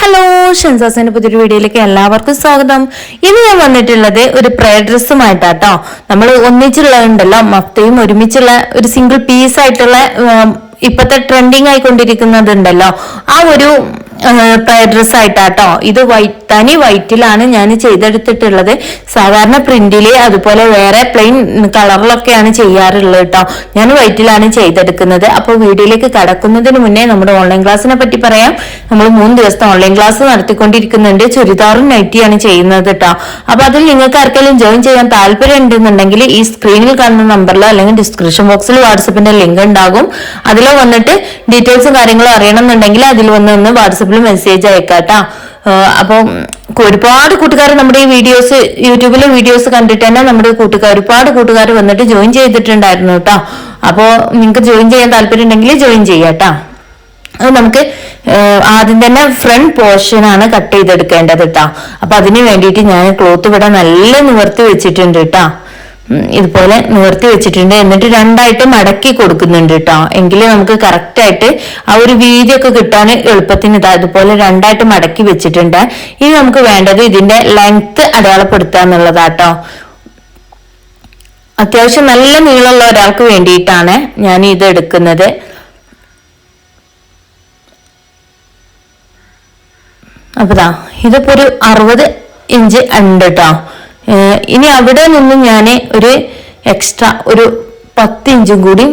Hello ഷൻസാസിന്റെ പുതിയൊരു വീഡിയോയിലേക്ക് എല്ലാവർക്കും സ്വാഗതം. ഇനി ഞാൻ വന്നിട്ടുള്ളത് ഒരു പ്രയർ ഡ്രസ്സുമായിട്ടാട്ടോ നമ്മൾ ഒന്നിച്ചുള്ളതുണ്ടല്ലോ മൊത്തയും ഒരുമിച്ചുള്ള ഒരു സിംഗിൾ പീസ് ആയിട്ടുള്ള ഇപ്പോഴത്തെ ട്രെൻഡിങ് ആയിക്കൊണ്ടിരിക്കുന്നതുണ്ടല്ലോ. ആ ഒരു പ്രയർ ഡ്രസ് ആയിട്ടാട്ടോ. ഇത് വൈറ്റ് തനി വൈറ്റിലാണ് ഞാൻ ചെയ്തെടുത്തിട്ടുള്ളത്. സാധാരണ പ്രിന്റിൽ അതുപോലെ വേറെ പ്ലെയിൻ കളറിലൊക്കെയാണ് ചെയ്യാറുള്ളത് കേട്ടോ ഞാൻ വൈറ്റിലാണ് ചെയ്തെടുക്കുന്നത്. അപ്പോൾ വീഡിയോയിലേക്ക് കടക്കുന്നതിന് മുന്നേ നമ്മുടെ ഓൺലൈൻ ക്ലാസ്സിനെ പറ്റി പറയാം. നമ്മൾ മൂന്ന് ദിവസത്തെ ഓൺലൈൻ ക്ലാസ് നടത്തിക്കൊണ്ടിരിക്കുന്നുണ്ട്. ചുരിദാറും നൈറ്റിയാണ് ചെയ്യുന്നത് കേട്ടോ അപ്പൊ അതിൽ നിങ്ങൾക്ക് ആർക്കെങ്കിലും ജോയിൻ ചെയ്യാൻ താല്പര്യം ഉണ്ടെന്നുണ്ടെങ്കിൽ ഈ സ്ക്രീനിൽ കാണുന്ന നമ്പറിലോ അല്ലെങ്കിൽ ഡിസ്ക്രിപ്ഷൻ ബോക്സിൽ വാട്സപ്പിന്റെ ലിങ്ക് ഉണ്ടാകും. അതിൽ വന്നിട്ട് ഡീറ്റെയിൽസും കാര്യങ്ങളും അറിയണമെന്നുണ്ടെങ്കിൽ അതിൽ വന്ന് ഒന്ന് വാട്സപ്പിൽ മെസ്സേജ് അയക്കാട്ടാ. അപ്പം ഒരുപാട് കൂട്ടുകാർ നമ്മുടെ ഈ വീഡിയോസ് യൂട്യൂബിലെ വീഡിയോസ് കണ്ടിട്ട് തന്നെ നമ്മുടെ കൂട്ടുകാർ ഒരുപാട് കൂട്ടുകാർ വന്നിട്ട് ജോയിൻ ചെയ്തിട്ടുണ്ടായിരുന്നു കേട്ടോ അപ്പോൾ നിങ്ങൾക്ക് ജോയിൻ ചെയ്യാൻ താല്പര്യം ഉണ്ടെങ്കിൽ ജോയിൻ ചെയ്യാട്ടാ. അത് നമുക്ക് ആദ്യം തന്നെ ഫ്രണ്ട് പോർഷൻ ആണ് കട്ട് ചെയ്തെടുക്കേണ്ടത് കേട്ടോ അപ്പൊ അതിന് വേണ്ടിയിട്ട് ഞാൻ ക്ലോത്ത് ഇവിടെ നല്ല നിവർത്തി വെച്ചിട്ടുണ്ട് കേട്ടോ ഇതുപോലെ നിവർത്തി വെച്ചിട്ടുണ്ട്. എന്നിട്ട് രണ്ടായിട്ട് മടക്കി കൊടുക്കുന്നുണ്ട് കേട്ടോ എങ്കിലേ നമുക്ക് കറക്റ്റ് ആയിട്ട് ആ ഒരു വീതിയൊക്കെ കിട്ടാൻ എളുപ്പത്തിന് ഇതാ ഇതുപോലെ രണ്ടായിട്ട് മടക്കി വെച്ചിട്ടുണ്ട്. ഇനി നമുക്ക് വേണ്ടത് ഇതിന്റെ ലെങ്ത് അടയാളപ്പെടുത്തുക എന്നുള്ളതാട്ടോ അത്യാവശ്യം നല്ല നീളമുള്ള ഒരാൾക്ക് വേണ്ടിയിട്ടാണ് ഞാൻ ഇത് എടുക്കുന്നത്. അപ്പൊ ദാ ഇതിപ്പോ ഒരു അറുപത് ഇഞ്ച് ഉണ്ട് കേട്ടോ ഇനി അവിടെ നിന്ന് ഞാൻ ഒരു എക്സ്ട്രാ ഒരു പത്ത് ഇഞ്ചും കൂടി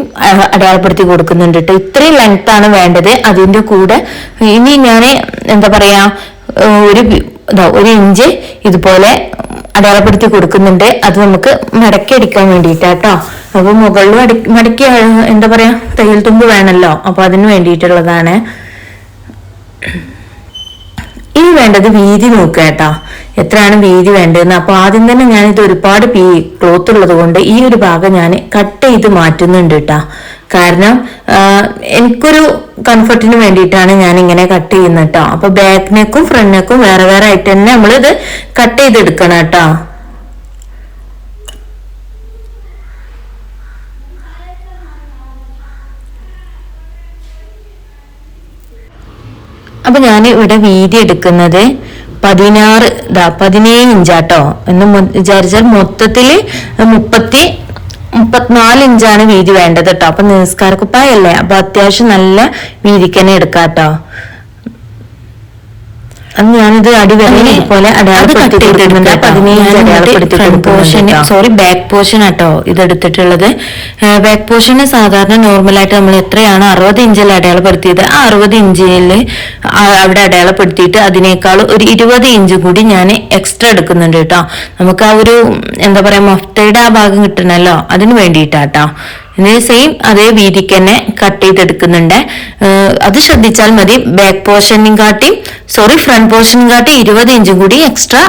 അടയാളപ്പെടുത്തി കൊടുക്കുന്നുണ്ട് കേട്ടോ ഇത്രയും ലെങ്ത് ആണ് വേണ്ടത്. അതിന്റെ കൂടെ ഇനി ഞാൻ എന്താ പറയാ ഒരു ഒരു ഇഞ്ച് ഇതുപോലെ അടയാളപ്പെടുത്തി കൊടുക്കുന്നുണ്ട്. അത് നമുക്ക് മടക്കി അടിക്കാൻ വേണ്ടിയിട്ടാട്ടോ അപ്പൊ മുകളിലും അടി മടക്കി എന്താ പറയാ തയ്യൽ തുമ്പ് വേണമല്ലോ അപ്പൊ അതിന് വേണ്ടിയിട്ടുള്ളതാണ്. ഇനി വേണ്ടത് വീതി നോക്കുക കേട്ടോ എത്രയാണ് വീതി വേണ്ടതെന്ന്. അപ്പൊ ആദ്യം തന്നെ ഞാൻ ഇത് ഒരുപാട് പീ ക്ലോത്ത് ഉള്ളത് കൊണ്ട് ഈ ഒരു ഭാഗം ഞാൻ കട്ട് ചെയ്ത് മാറ്റുന്നുണ്ട് കേട്ടോ കാരണം എനിക്കൊരു കംഫർട്ടിന് വേണ്ടിയിട്ടാണ് ഞാൻ ഇങ്ങനെ കട്ട് ചെയ്യുന്നത് കേട്ടോ അപ്പൊ ബാക്ക് നെക്കും ഫ്രണ്ട് നെക്കും വേറെ വേറെ ആയിട്ട് തന്നെ നമ്മൾ ഇത് കട്ട് ചെയ്തെടുക്കണം കേട്ടോ അപ്പൊ ഞാൻ ഇവിടെ വീതി എടുക്കുന്നത് പതിനാറ് ഇതാ പതിനേഴ് ഇഞ്ചാട്ടോ. എന്ന് വിചാരിച്ചാൽ മൊത്തത്തിൽ മുപ്പത്തി മുപ്പത്തിനാല് ഇഞ്ചാണ് വീതി വേണ്ടത് കേട്ടോ അപ്പൊ നിസ്കാരക്കുപ്പായല്ലേ? അപ്പൊ അത്യാവശ്യം നല്ല വീതിക്ക് തന്നെ എടുക്കാട്ടോ. അത് ഞാനത് അടയാളപ്പെടുത്തി കൊടുക്കുന്നുണ്ട് സോറി ബാക്ക് പോർഷൻ ആട്ടോ ഇത് എടുത്തിട്ടുള്ളത് ബാക്ക് പോർഷന് സാധാരണ നോർമലായിട്ട് നമ്മൾ എത്രയാണ് അറുപത് ഇഞ്ചിൽ അടയാളപ്പെടുത്തിയത്? ആ അറുപത് ഇഞ്ചിൽ അവിടെ അടയാളപ്പെടുത്തിയിട്ട് അതിനേക്കാൾ ഒരു ഇരുപത് ഇഞ്ച് കൂടി ഞാൻ എക്സ്ട്രാ എടുക്കുന്നുണ്ട് കേട്ടോ. നമുക്ക് ആ ഒരു എന്താ പറയാ മൊഫ്തയുടെ ആ ഭാഗം കിട്ടണല്ലോ അതിന് വേണ്ടിയിട്ടാട്ടോ. ഇനി സെയിം അതേ വീതിക്ക് തന്നെ കട്ട് ചെയ്തെടുക്കുന്നുണ്ട്. അത് ശ്രദ്ധിച്ചാൽ മതി. ബാക്ക് പോർഷനും കാട്ടി സോറി ഫ്രണ്ട് പോർഷനും കാട്ടി ഇരുപത് ഇഞ്ചും കൂടി എക്സ്ട്രാ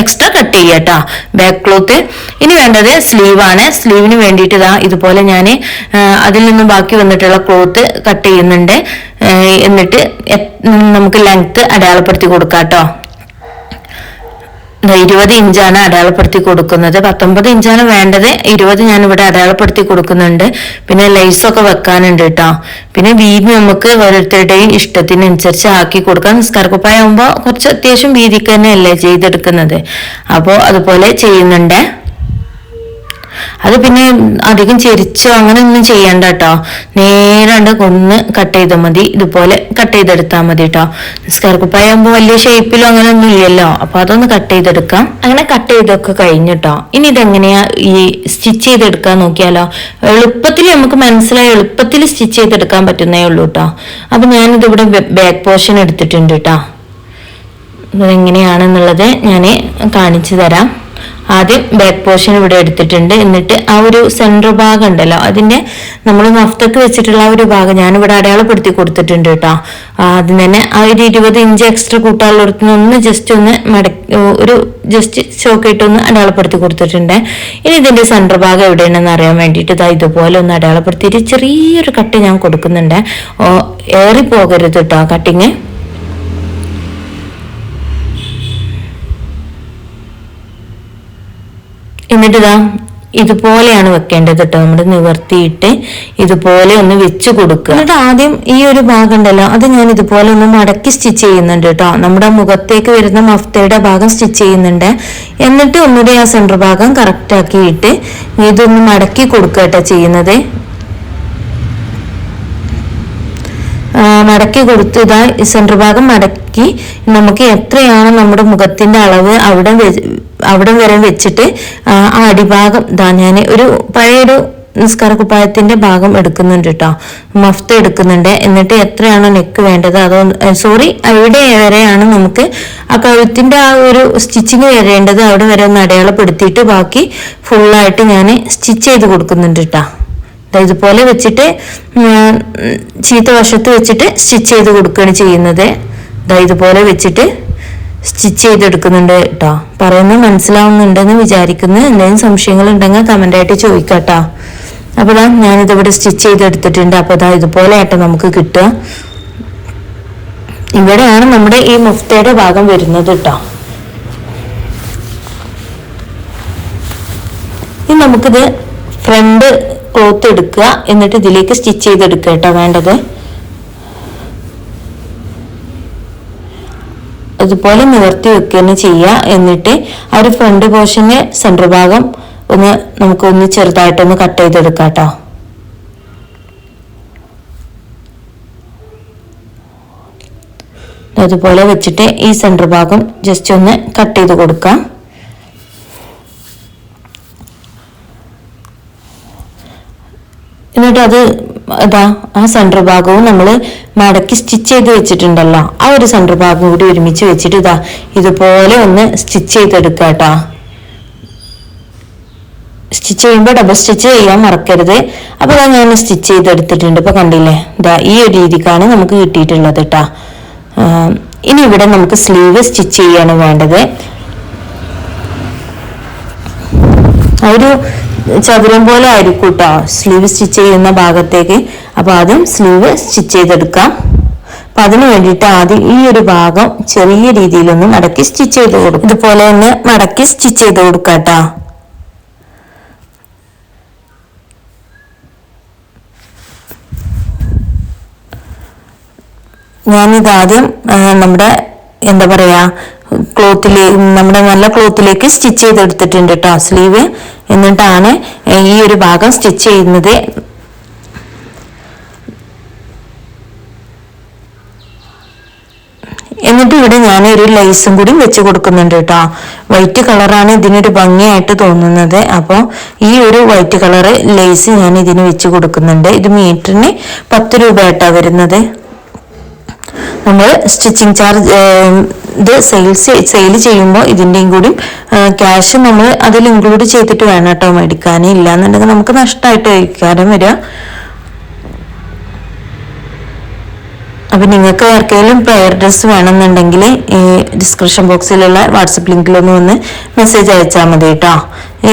എക്സ്ട്രാ കട്ട് ചെയ്യട്ടോ ബാക്ക് ക്ലോത്ത് ഇനി വേണ്ടത് സ്ലീവ് ആണ്. സ്ലീവിന് വേണ്ടിയിട്ട് ഇതാ ഇതുപോലെ ഞാൻ അതിൽ നിന്ന് ബാക്കി വന്നിട്ടുള്ള ക്ലോത്ത് കട്ട് ചെയ്യുന്നുണ്ട്. എന്നിട്ട് നമുക്ക് ലെങ്ത് അടയാളപ്പെടുത്തി കൊടുക്കാം കേട്ടോ ഇരുപത് ഇഞ്ചാണ് അടയാളപ്പെടുത്തി കൊടുക്കുന്നത്. പത്തൊമ്പത് ഇഞ്ചാണ് വേണ്ടത്. ഇരുപത് ഞാൻ ഇവിടെ അടയാളപ്പെടുത്തി കൊടുക്കുന്നുണ്ട്. പിന്നെ ലൈസ് ഒക്കെ വെക്കാനുണ്ട് കേട്ടോ പിന്നെ വീതി നമുക്ക് ഓരോരുത്തരുടെയും ഇഷ്ടത്തിനനുസരിച്ച് ആക്കി കൊടുക്കാം. നിസ്കാരക്കുപ്പായ ആകുമ്പോൾ കുറച്ച് അത്യാവശ്യം വീതിക്ക് തന്നെയല്ലേ ചെയ്തെടുക്കുന്നത്. അപ്പോൾ അതുപോലെ ചെയ്യുന്നുണ്ട്. അത് പിന്നെ അധികം ചെരിച്ചോ അങ്ങനെ ഒന്നും ചെയ്യണ്ട കേട്ടോ നേരാണ്ട് കൊന്ന് കട്ട് ചെയ്താൽ മതി. ഇതുപോലെ കട്ട് ചെയ്തെടുത്താൽ മതി കേട്ടോ സ്ക്വയർ ആകുമ്പോൾ വലിയ ഷേപ്പിലോ അങ്ങനെ ഒന്നും ഇല്ലല്ലോ. അപ്പൊ അതൊന്ന് കട്ട് ചെയ്തെടുക്കാം. അങ്ങനെ കട്ട് ചെയ്തൊക്കെ കഴിഞ്ഞിട്ടോ ഇനി ഇതെങ്ങനെയാ ഈ സ്റ്റിച്ച് ചെയ്തെടുക്കാൻ നോക്കിയാലോ? എളുപ്പത്തിൽ നമുക്ക് മനസ്സിലായി എളുപ്പത്തിൽ സ്റ്റിച്ച് ചെയ്തെടുക്കാൻ പറ്റുന്നേ ഉള്ളൂ കേട്ടോ അപ്പൊ ഞാനിതിവിടെ ബാക്ക് പോർഷൻ എടുത്തിട്ടുണ്ട് കേട്ടോ ഇതെങ്ങനെയാണെന്നുള്ളത് ഞാൻ കാണിച്ചു തരാം. ആദ്യം ബാക്ക് പോർഷൻ ഇവിടെ എടുത്തിട്ടുണ്ട്. എന്നിട്ട് ആ ഒരു സെന്റർ ഭാഗം ഉണ്ടല്ലോ അതിന്റെ നമ്മൾ നഫ്തക്ക് വെച്ചിട്ടുള്ള ആ ഒരു ഭാഗം ഞാൻ ഇവിടെ അടയാളപ്പെടുത്തി കൊടുത്തിട്ടുണ്ട് കേട്ടോ. ആദ്യം തന്നെ ആ ഒരു ഇരുപത് ഇഞ്ച് എക്സ്ട്രാ കൂട്ടാനുള്ളിടത്തുനിന്ന് ഒന്ന് ജസ്റ്റ് ഒന്ന് മടക്കി ഒരു ജസ്റ്റ് ചോക്കിയിട്ട് ഒന്ന് അടയാളപ്പെടുത്തി കൊടുത്തിട്ടുണ്ട്. ഇനി ഇതിന്റെ സെന്റർ ഭാഗം എവിടെയാണെന്ന് അറിയാൻ വേണ്ടിയിട്ട് ഇതാ ഇതുപോലെ ഒന്ന് അടയാളപ്പെടുത്തിയിട്ട് ചെറിയൊരു കട്ട് ഞാൻ കൊടുക്കുന്നുണ്ട്. ഏറി പോകരുത് കേട്ടോ കട്ടിങ് എന്നിട്ട് ഇതാ ഇതുപോലെയാണ് വെക്കേണ്ടത് കേട്ടോ നമ്മൾ നിവർത്തിയിട്ട് ഇതുപോലെ ഒന്ന് വെച്ച് കൊടുക്കുക. എന്നിട്ട് ആദ്യം ഈ ഒരു ഭാഗം ഉണ്ടല്ലോ അത് ഞാൻ ഇതുപോലെ ഒന്ന് മടക്കി സ്റ്റിച്ച് ചെയ്യുന്നുണ്ട് കേട്ടോ നമ്മുടെ മുഖത്തേക്ക് വരുന്ന മഫ്തയുടെ ഭാഗം സ്റ്റിച്ച് ചെയ്യുന്നുണ്ട്. എന്നിട്ട് ഒന്നുകൂടി ആ സെന്റർ ഭാഗം കറക്റ്റ് ആക്കിയിട്ട് ഇതൊന്ന് മടക്കി കൊടുക്കുക കേട്ടോ ചെയ്യുന്നത്. മടക്കി കൊടുത്ത് ഇതാ സെന്റർ ഭാഗം മടക്കി നമുക്ക് എത്രയാണ് നമ്മുടെ മുഖത്തിന്റെ അളവ് അവിടെ അവിടെ വരെ വെച്ചിട്ട് ആ അടിഭാഗം ഇതാ ഞാൻ ഒരു പഴയൊരു നിസ്കാര കുപ്പായത്തിന്റെ ഭാഗം എടുക്കുന്നുണ്ട് കേട്ടോ മഫ്ത എടുക്കുന്നുണ്ട്. എന്നിട്ട് എത്രയാണ് നെക്ക് വേണ്ടത് അതോ സോറി അവിടെ വരെയാണ് നമുക്ക് ആ കഴുത്തിന്റെ ആ ഒരു സ്റ്റിച്ചിങ് വരേണ്ടത് അവിടെ വരെ ഒന്ന് അടയാളപ്പെടുത്തിയിട്ട് ബാക്കി ഫുള്ളായിട്ട് ഞാൻ സ്റ്റിച്ച് ചെയ്ത് കൊടുക്കുന്നുണ്ട് കേട്ടോ ഇതുപോലെ വെച്ചിട്ട് ചീത്ത വശത്ത് വെച്ചിട്ട് സ്റ്റിച്ച് ചെയ്ത് കൊടുക്കുകയാണ് ചെയ്യുന്നത്. ഇതുപോലെ വെച്ചിട്ട് സ്റ്റിച്ച് ചെയ്തെടുക്കുന്നുണ്ട് കേട്ടോ പറയുന്നത് മനസ്സിലാവുന്നുണ്ടെന്ന് വിചാരിക്കുന്നു. എന്തെങ്കിലും സംശയങ്ങൾ ഉണ്ടെങ്കിൽ കമന്റ് ആയിട്ട് ചോദിക്കാട്ടോ അപ്പോൾ ഇതാ ഞാനിതിവിടെ സ്റ്റിച്ച് ചെയ്തെടുത്തിട്ടുണ്ട്. അപ്പോൾ ദാ ഇതുപോലെ ആയിട്ട് നമുക്ക് കിട്ടുക. ഇവിടെയാണ് നമ്മുടെ ഈ മുഫ്തയുടെ ഭാഗം വരുന്നത് കേട്ടോ ഇനി നമുക്കിത് ഫ്രണ്ട് ക്ലോത്ത് എടുക്കുക. എന്നിട്ട് ഇതിലേക്ക് സ്റ്റിച്ച് ചെയ്തെടുക്കുക കേട്ടോ വേണ്ടത്. അതുപോലെ നിവർത്തി വെക്കുക തന്നെ ചെയ്യുക. എന്നിട്ട് ആ ഒരു ഫ്രണ്ട് പോർഷന് സെന്റർ ഭാഗം ഒന്ന് നമുക്ക് ഒന്ന് ചെറുതായിട്ടൊന്ന് കട്ട് ചെയ്തെടുക്കാം കേട്ടോ. അതുപോലെ വെച്ചിട്ട് ഈ സെന്റർ ഭാഗം ജസ്റ്റ് ഒന്ന് കട്ട് ചെയ്ത് കൊടുക്കാം. എന്നിട്ട് അത് അതാ ആ സെന്റർ ഭാഗവും നമ്മൾ മടക്കി സ്റ്റിച്ച് ചെയ്ത് വെച്ചിട്ടുണ്ടല്ലോ. ആ ഒരു സെന്റർ ഭാഗം കൂടി ഒരുമിച്ച് വെച്ചിട്ട് ഇതാ ഇതുപോലെ ഒന്ന് സ്റ്റിച്ച് ചെയ്തെടുക്കുക കേട്ടോ സ്റ്റിച്ച് ചെയ്യുമ്പോൾ ഡബിൾ സ്റ്റിച്ച് ചെയ്യാൻ മറക്കരുത്. അപ്പൊ ഇതാ ഞാൻ സ്റ്റിച്ച് ചെയ്തെടുത്തിട്ടുണ്ട്. ഇപ്പൊ കണ്ടില്ലേ? ഇതാ ഈ ഒരു രീതിക്കാണ് നമുക്ക് കിട്ടിയിട്ടുള്ളത് കേട്ടോ ഇനി ഇവിടെ നമുക്ക് സ്ലീവ് സ്റ്റിച്ച് ചെയ്യാണ് വേണ്ടത്. ഒരു ചതുരം പോലെ ആയിരിക്കും കേട്ടോ സ്ലീവ് സ്റ്റിച്ച് ചെയ്യുന്ന ഭാഗത്തേക്ക്. അപ്പൊ ആദ്യം സ്ലീവ് സ്റ്റിച്ച് ചെയ്തെടുക്കാം. അപ്പൊ അതിന് വേണ്ടിയിട്ട് ആദ്യം ഈ ഒരു ഭാഗം ചെറിയ രീതിയിലൊന്ന് മടക്കി സ്റ്റിച്ച് ചെയ്ത് കൊടുക്കും ഇതുപോലെ ഒന്ന് മടക്കി സ്റ്റിച്ച് ചെയ്ത് കൊടുക്കാം കേട്ടോ ഞാനിത് നമ്മുടെ എന്താ പറയാ ക്ലോത്തിലേക്ക് നമ്മുടെ നല്ല ക്ലോത്തിലേക്ക് സ്റ്റിച്ച് ചെയ്തെടുത്തിട്ടുണ്ട് കേട്ടോ സ്ലീവ്. എന്നിട്ടാണ് ഈ ഒരു ഭാഗം സ്റ്റിച്ച് ചെയ്യുന്നത്. എന്നിട്ട് ഇവിടെ ഞാൻ ഒരു ലൈസും കൂടി വെച്ച് കൊടുക്കുന്നുണ്ട് കേട്ടോ വൈറ്റ് കളറാണ് ഇതിനൊരു ഭംഗിയായിട്ട് തോന്നുന്നത്. അപ്പോൾ ഈ ഒരു വൈറ്റ് കളറ് ലൈസ് ഞാൻ ഇതിന് വെച്ച് കൊടുക്കുന്നുണ്ട്. ഇത് മീറ്ററിന് പത്ത് രൂപ ആയിട്ടാണ് വരുന്നത്. നമ്മൾ സ്റ്റിച്ചിങ് ചാർജ് ഇത് സെയിൽസ് സെയിൽ ചെയ്യുമ്പോൾ ഇതിന്റെയും കൂടി ക്യാഷ് നമ്മൾ അതിൽ ഇൻക്ലൂഡ് ചെയ്തിട്ട് വേണം കേട്ടോ ഇല്ല എന്നുണ്ടെങ്കിൽ നമുക്ക് നഷ്ടമായിട്ട് കഴിക്കാനും വരിക. അപ്പം നിങ്ങൾക്ക് ആർക്കെങ്കിലും പ്രയർ ഡ്രസ്സ് വേണമെന്നുണ്ടെങ്കിൽ ഈ ഡിസ്ക്രിപ്ഷൻ ബോക്സിലുള്ള വാട്സപ്പ് ലിങ്കിലൊന്ന് വന്ന് മെസ്സേജ് അയച്ചാൽ മതി കേട്ടോ.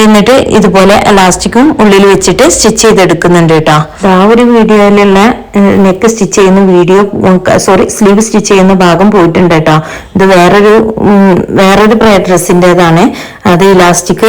എന്നിട്ട് ഇതുപോലെ എലാസ്റ്റിക്കും ഉള്ളിൽ വെച്ചിട്ട് സ്റ്റിച്ച് ചെയ്തെടുക്കുന്നുണ്ട് കേട്ടോ. ആ ഒരു വീഡിയോയിലുള്ള നെക്ക് സ്റ്റിച്ച് ചെയ്യുന്ന വീഡിയോ സോറി സ്ലീവ് സ്റ്റിച്ച് ചെയ്യുന്ന ഭാഗം പോയിട്ടുണ്ട് കേട്ടോ. ഇത് വേറൊരു വേറൊരു ഡ്രസ്സിന്റെതാണ് അത് ഇലാസ്റ്റിക്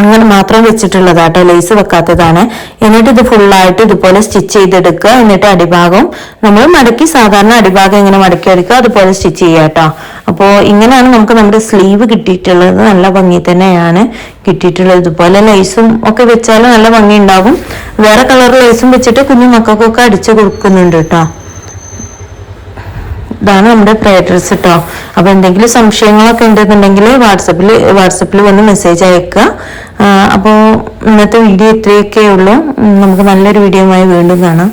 അങ്ങനെ മാത്രം വെച്ചിട്ടുള്ളതാട്ടോ ലേസ് വെക്കാത്തതാണ്. എന്നിട്ട് ഇത് ഫുള്ളായിട്ട് ഇതുപോലെ സ്റ്റിച്ച് ചെയ്തെടുക്കുക. എന്നിട്ട് അടിഭാഗം നമ്മൾ മടക്കി സാധാരണ അടിഭാഗം ഇങ്ങനെ മടക്കി എടുക്കുക. അതുപോലെ സ്റ്റിച്ച് ചെയ്യാം കേട്ടോ. അപ്പോൾ ഇങ്ങനെയാണ് നമുക്ക് നമ്മുടെ സ്ലീവ് കിട്ടിയിട്ടുള്ളത്. നല്ല ഭംഗി തന്നെയാണ് കിട്ടിയിട്ടുള്ളത്. ഇതുപോലെ ലൈസും ഒക്കെ വെച്ചാൽ നല്ല ഭംഗി ഉണ്ടാവും വേറെ കളർ ലൈസും വെച്ചിട്ട് കുഞ്ഞു മക്കൾക്കൊക്കെ അടിച്ചു കൊടുക്കുന്നുണ്ട് കേട്ടോ ഇതാണ് നമ്മുടെ പ്രയർ ഡ്രസ് കേട്ടോ അപ്പൊ എന്തെങ്കിലും സംശയങ്ങളൊക്കെ ഉണ്ടെന്നുണ്ടെങ്കിൽ വാട്സപ്പിൽ വാട്സപ്പിൽ വന്ന് മെസ്സേജ് അയക്കുക. അപ്പോൾ ഇന്നത്തെ വീഡിയോ ഇത്രയൊക്കെ ഉള്ളൂ. നമുക്ക് നല്ലൊരു വീഡിയോ വീണ്ടും കാണാം.